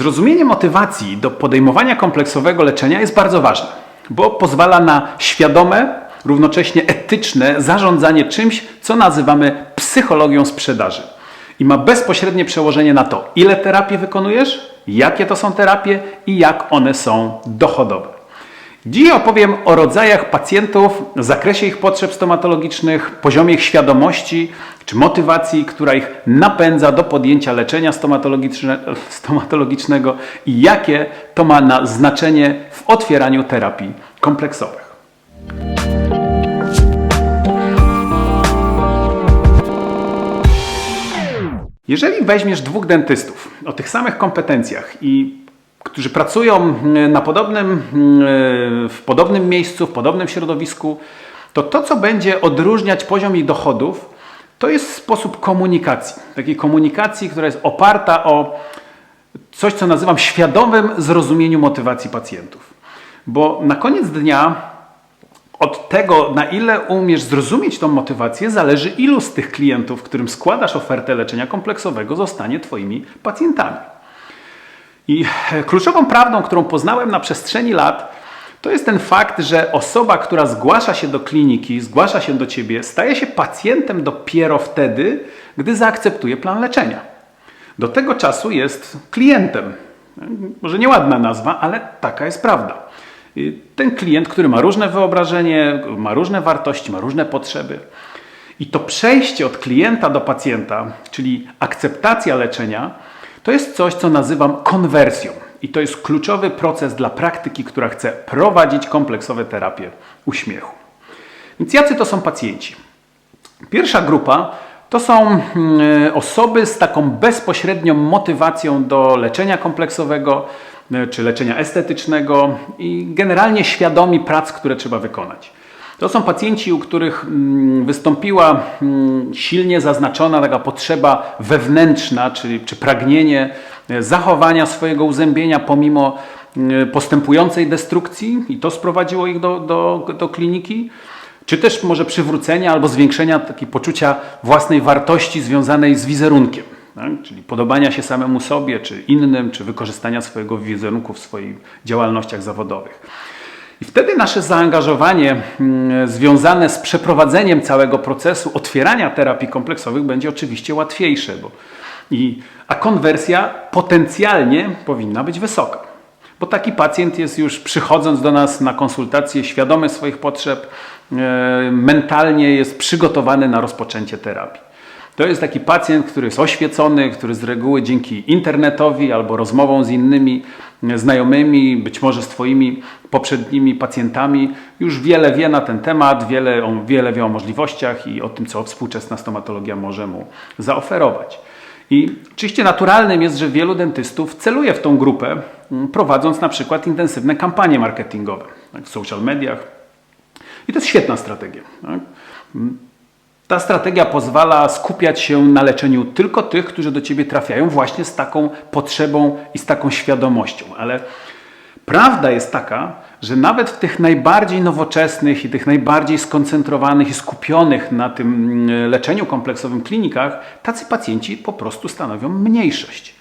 Zrozumienie motywacji do podejmowania kompleksowego leczenia jest bardzo ważne, bo pozwala na świadome, równocześnie etyczne zarządzanie czymś, co nazywamy psychologią sprzedaży. I ma bezpośrednie przełożenie na to, ile terapii wykonujesz, jakie to są terapie i jak one są dochodowe. Dziś opowiem o rodzajach pacjentów, zakresie ich potrzeb stomatologicznych, poziomie ich świadomości czy motywacji, która ich napędza do podjęcia leczenia stomatologiczne, stomatologicznego i jakie to ma na znaczenie w otwieraniu terapii kompleksowych. Jeżeli weźmiesz dwóch dentystów o tych samych kompetencjach i którzy pracują mm, na podobnym, mm, w podobnym miejscu, w podobnym środowisku, to to, co będzie odróżniać poziom ich dochodów, to jest sposób komunikacji. Takiej komunikacji, która jest oparta o coś, co nazywam świadomym zrozumieniu motywacji pacjentów. Bo na koniec dnia od tego, na ile umiesz zrozumieć tą motywację, zależy ilu z tych klientów, którym składasz ofertę leczenia kompleksowego, zostanie Twoimi pacjentami. I kluczową prawdą, którą poznałem na przestrzeni lat, to jest ten fakt, że osoba, która zgłasza się do kliniki, zgłasza się do ciebie, staje się pacjentem dopiero wtedy, gdy zaakceptuje plan leczenia. Do tego czasu jest klientem. Może nieładna nazwa, ale taka jest prawda. Ten klient, który ma różne wyobrażenie, ma różne wartości, ma różne potrzeby. I to przejście od klienta do pacjenta, czyli akceptacja leczenia, to jest coś, co nazywam konwersją. I to jest kluczowy proces dla praktyki, która chce prowadzić kompleksowe terapie uśmiechu. Więc jacy to są pacjenci? Pierwsza grupa to są mm, osoby z taką bezpośrednią motywacją do leczenia kompleksowego e, czy leczenia estetycznego i generalnie świadomi prac, które trzeba wykonać. To są pacjenci, u których mm, wystąpiła mm, silnie zaznaczona taka potrzeba wewnętrzna, czyli, czy pragnienie e, zachowania swojego uzębienia pomimo mm, postępującej destrukcji i to sprowadziło ich do, do, do kliniki, czy też może przywrócenia albo zwiększenia takiego poczucia własnej wartości związanej z wizerunkiem. Tak? Czyli podobania się samemu sobie, czy innym, czy wykorzystania swojego wizerunku w swoich działalnościach zawodowych. I wtedy nasze zaangażowanie mm, związane z przeprowadzeniem całego procesu otwierania terapii kompleksowych będzie oczywiście łatwiejsze, bo i, a konwersja potencjalnie powinna być wysoka. Bo taki pacjent jest już przychodząc do nas na konsultację świadomy swoich potrzeb, e, mentalnie jest przygotowany na rozpoczęcie terapii. To jest taki pacjent, który jest oświecony, który z reguły dzięki internetowi albo rozmową z innymi znajomymi, być może z Twoimi poprzednimi pacjentami, już wiele wie na ten temat, wiele, wiele wie o możliwościach i o tym, co współczesna stomatologia może mu zaoferować. I oczywiście naturalnym jest, że wielu dentystów celuje w tą grupę, prowadząc na przykład intensywne kampanie marketingowe tak, w social mediach. I to jest świetna strategia. Tak? Ta strategia pozwala skupiać się na leczeniu tylko tych, którzy do ciebie trafiają właśnie z taką potrzebą i z taką świadomością. Ale prawda jest taka, że nawet w tych najbardziej nowoczesnych i tych najbardziej skoncentrowanych i skupionych na tym mm, leczeniu kompleksowym klinikach, tacy pacjenci po prostu stanowią mniejszość.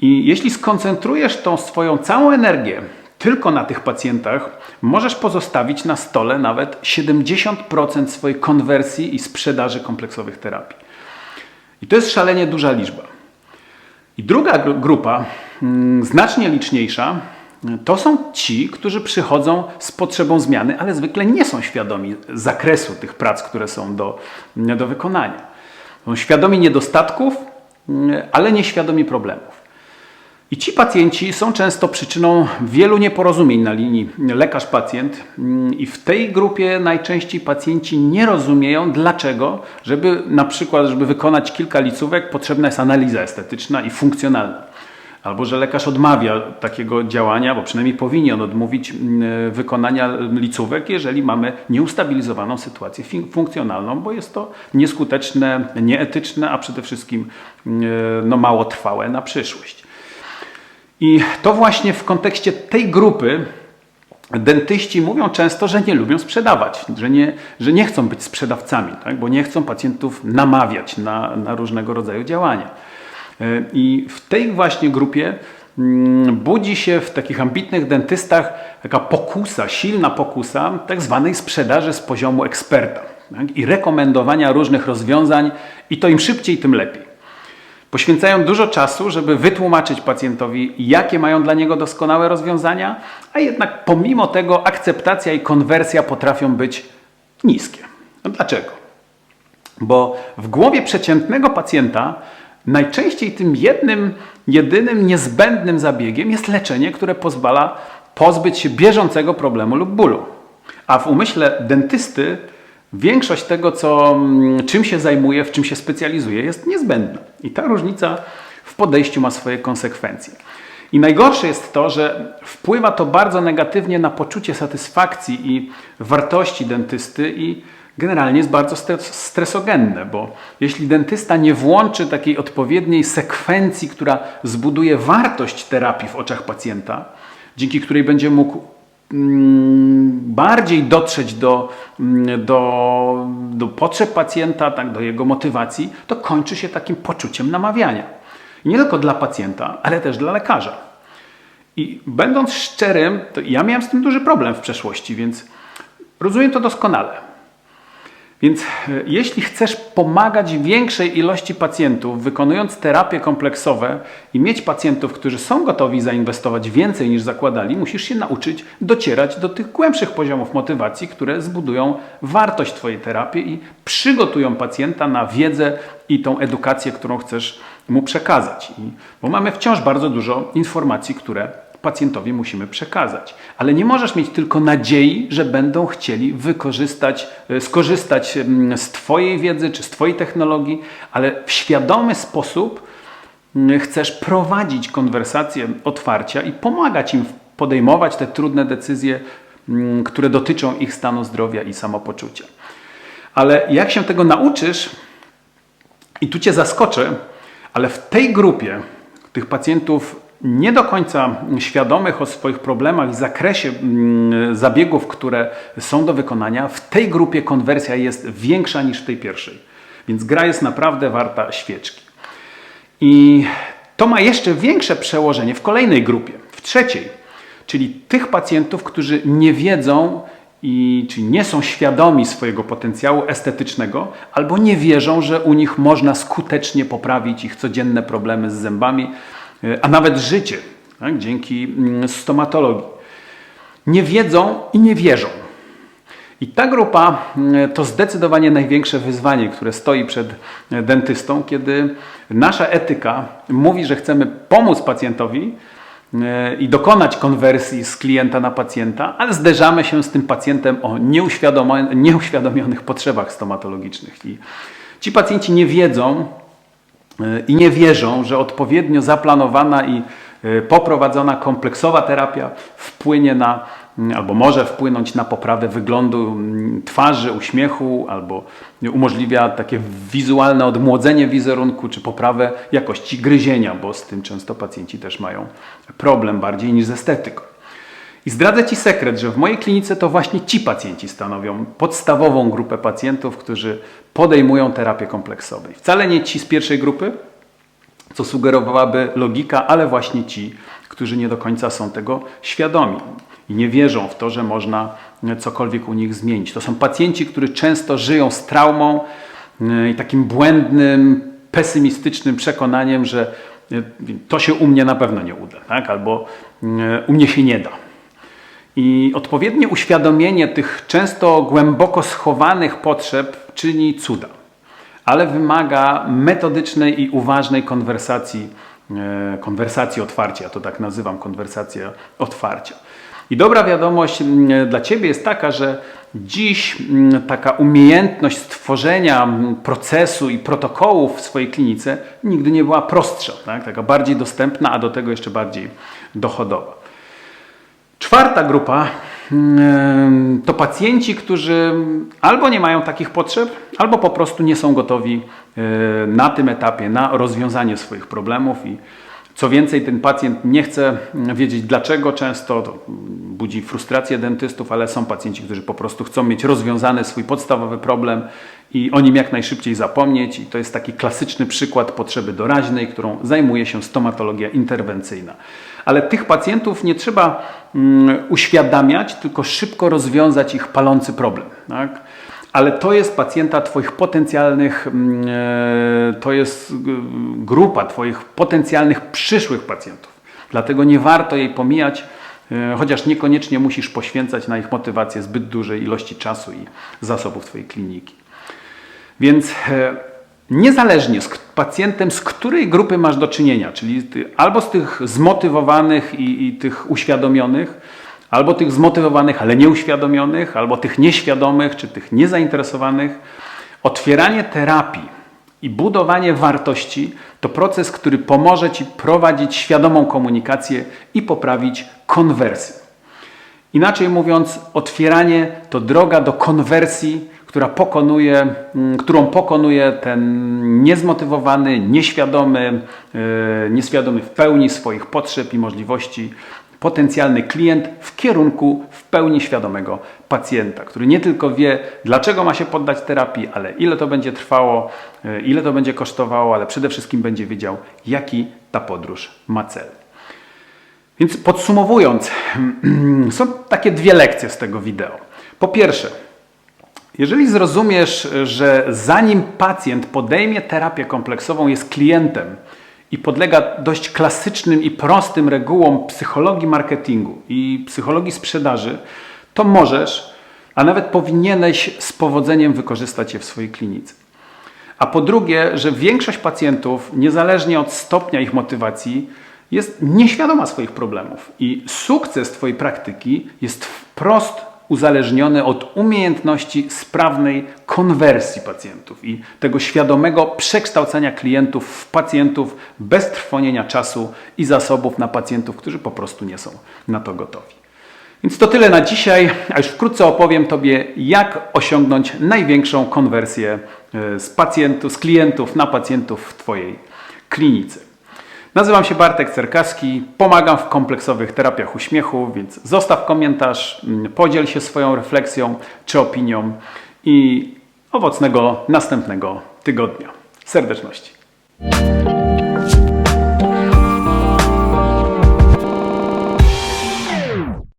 I jeśli skoncentrujesz tą swoją całą energię tylko na tych pacjentach możesz pozostawić na stole nawet 70% swojej konwersji i sprzedaży kompleksowych terapii. I to jest szalenie duża liczba. I druga grupa, mm, znacznie liczniejsza, to są ci, którzy przychodzą z potrzebą zmiany, ale zwykle nie są świadomi zakresu tych prac, które są do, do wykonania. Są świadomi niedostatków, mm, ale nieświadomi problemów. I ci pacjenci są często przyczyną wielu nieporozumień na linii lekarz-pacjent, mm, i w tej grupie najczęściej pacjenci nie rozumieją, dlaczego, żeby na przykład, żeby wykonać kilka licówek, potrzebna jest analiza estetyczna i funkcjonalna. Albo że lekarz odmawia takiego działania, bo przynajmniej powinien odmówić mm, wykonania licówek, jeżeli mamy nieustabilizowaną sytuację funkcjonalną, bo jest to nieskuteczne, nieetyczne, a przede wszystkim mm, no, mało trwałe na przyszłość. I to właśnie w kontekście tej grupy dentyści mówią często, że nie lubią sprzedawać, że nie, że nie chcą być sprzedawcami, tak? bo nie chcą pacjentów namawiać na, na różnego rodzaju działania. E, I w tej właśnie grupie mm, budzi się w takich ambitnych dentystach taka pokusa, silna pokusa tak zwanej sprzedaży z poziomu eksperta tak? i rekomendowania różnych rozwiązań i to im szybciej, tym lepiej. Poświęcają dużo czasu, żeby wytłumaczyć pacjentowi, jakie mają dla niego doskonałe rozwiązania, a jednak pomimo tego akceptacja i konwersja potrafią być niskie. No dlaczego? Bo w głowie przeciętnego pacjenta najczęściej tym jednym, jedynym niezbędnym zabiegiem jest leczenie, które pozwala pozbyć się bieżącego problemu lub bólu. A w umyśle dentysty większość tego, co, mm, czym się zajmuje, w czym się specjalizuje, jest niezbędna. I ta różnica w podejściu ma swoje konsekwencje. I najgorsze jest to, że wpływa to bardzo negatywnie na poczucie satysfakcji i wartości dentysty i generalnie jest bardzo stresogenne, bo jeśli dentysta nie włączy takiej odpowiedniej sekwencji, która zbuduje wartość terapii w oczach pacjenta, dzięki której będzie mógł bardziej dotrzeć do, mm, do, do potrzeb pacjenta, tak, do jego motywacji, to kończy się takim poczuciem namawiania. I nie tylko dla pacjenta, ale też dla lekarza. I będąc szczerym, to ja miałem z tym duży problem w przeszłości, więc rozumiem to doskonale. Więc e, jeśli chcesz pomagać większej ilości pacjentów, wykonując terapie kompleksowe i mieć pacjentów, którzy są gotowi zainwestować więcej niż zakładali, musisz się nauczyć docierać do tych głębszych poziomów motywacji, które zbudują wartość Twojej terapii i przygotują pacjenta na wiedzę i tą edukację, którą chcesz mu przekazać. Bo mamy wciąż bardzo dużo informacji, które pacjentowi musimy przekazać. Ale nie możesz mieć tylko nadziei, że będą chcieli wykorzystać, e, skorzystać z Twojej wiedzy czy z Twojej technologii, ale w świadomy sposób chcesz prowadzić konwersację otwarcia i pomagać im podejmować te trudne decyzje, które dotyczą ich stanu zdrowia i samopoczucia. Ale jak się tego nauczysz, i tu Cię zaskoczę, ale w tej grupie tych pacjentów nie do końca świadomych o swoich problemach i zakresie mm, zabiegów, które są do wykonania, w tej grupie konwersja jest większa niż w tej pierwszej. Więc gra jest naprawdę warta świeczki. I to ma jeszcze większe przełożenie w kolejnej grupie, w trzeciej, czyli tych pacjentów, którzy nie wiedzą i czyli nie są świadomi swojego potencjału estetycznego, albo nie wierzą, że u nich można skutecznie poprawić ich codzienne problemy z zębami, a nawet życie tak, dzięki mm, stomatologii. Nie wiedzą i nie wierzą. I ta grupa mm, to zdecydowanie największe wyzwanie, które stoi przed e, dentystą, kiedy nasza etyka mówi, że chcemy pomóc pacjentowi e, i dokonać konwersji z klienta na pacjenta, ale zderzamy się z tym pacjentem o nieuświadomionych potrzebach stomatologicznych. I ci pacjenci nie wiedzą, i nie wierzą, że odpowiednio zaplanowana i e, poprowadzona kompleksowa terapia wpłynie na, albo może wpłynąć na poprawę wyglądu twarzy, uśmiechu, albo umożliwia takie wizualne odmłodzenie wizerunku, czy poprawę jakości gryzienia, bo z tym często pacjenci też mają problem bardziej niż z estetyką. I zdradzę Ci sekret, że w mojej klinice to właśnie ci pacjenci stanowią podstawową grupę pacjentów, którzy podejmują terapię kompleksową. Wcale nie ci z pierwszej grupy, co sugerowałaby logika, ale właśnie ci, którzy nie do końca są tego świadomi i nie wierzą w to, że można cokolwiek u nich zmienić. To są pacjenci, którzy często żyją z traumą e, i takim błędnym, pesymistycznym przekonaniem, że e, to się u mnie na pewno nie uda, tak? albo e, u mnie się nie da. I odpowiednie uświadomienie tych często głęboko schowanych potrzeb czyni cuda, ale wymaga metodycznej i uważnej konwersacji, e, konwersacji otwarcia. To tak nazywam, konwersacja otwarcia. I dobra wiadomość dla Ciebie jest taka, że dziś taka umiejętność stworzenia procesu i protokołów w swojej klinice nigdy nie była prostsza, tak? taka bardziej dostępna, a do tego jeszcze bardziej dochodowa. Czwarta grupa mm, to pacjenci, którzy albo nie mają takich potrzeb, albo po prostu nie są gotowi e, na tym etapie na rozwiązanie swoich problemów i co więcej, ten pacjent nie chce wiedzieć dlaczego często, budzi frustrację dentystów, ale są pacjenci, którzy po prostu chcą mieć rozwiązany swój podstawowy problem i o nim jak najszybciej zapomnieć. I to jest taki klasyczny przykład potrzeby doraźnej, którą zajmuje się stomatologia interwencyjna. Ale tych pacjentów nie trzeba mm, uświadamiać, tylko szybko rozwiązać ich palący problem. Tak? Ale to jest pacjenta Twoich potencjalnych, mm, e, to jest g- grupa Twoich potencjalnych przyszłych pacjentów. Dlatego nie warto jej pomijać, e, chociaż niekoniecznie musisz poświęcać na ich motywację zbyt dużej ilości czasu i zasobów Twojej kliniki. Więc e, niezależnie z pacjentem, z której grupy masz do czynienia, czyli albo z tych zmotywowanych i, i tych uświadomionych, albo tych zmotywowanych, ale nieuświadomionych, albo tych nieświadomych, czy tych niezainteresowanych, otwieranie terapii i budowanie wartości to proces, który pomoże Ci prowadzić świadomą komunikację i poprawić konwersję. Inaczej mówiąc, otwieranie to droga do konwersji, która pokonuje, mm, którą pokonuje ten niezmotywowany, nieświadomy, yy, nieświadomy w pełni swoich potrzeb i możliwości potencjalny klient w kierunku w pełni świadomego pacjenta, który nie tylko wie, dlaczego ma się poddać terapii, ale ile to będzie trwało, yy, ile to będzie kosztowało, ale przede wszystkim będzie wiedział, jaki ta podróż ma cel. Więc podsumowując, są takie dwie lekcje z tego wideo. Po pierwsze, jeżeli zrozumiesz, że zanim pacjent podejmie terapię kompleksową, jest klientem i podlega dość klasycznym i prostym regułom psychologii marketingu i psychologii sprzedaży, to możesz, a nawet powinieneś z powodzeniem wykorzystać je w swojej klinice. A po drugie, że większość pacjentów, niezależnie od stopnia ich motywacji, jest nieświadoma swoich problemów i sukces Twojej praktyki jest wprost uzależniony od umiejętności sprawnej konwersji pacjentów i tego świadomego przekształcania klientów w pacjentów bez trwonienia czasu i zasobów na pacjentów, którzy po prostu nie są na to gotowi. Więc to tyle na dzisiaj, a już wkrótce opowiem Tobie, jak osiągnąć największą konwersję e, z pacjentów, z klientów na pacjentów w Twojej klinice. Nazywam się Bartek Cerkaski, pomagam w kompleksowych terapiach uśmiechu, więc zostaw komentarz, mm, podziel się swoją refleksją czy opinią i owocnego następnego tygodnia. Serdeczności.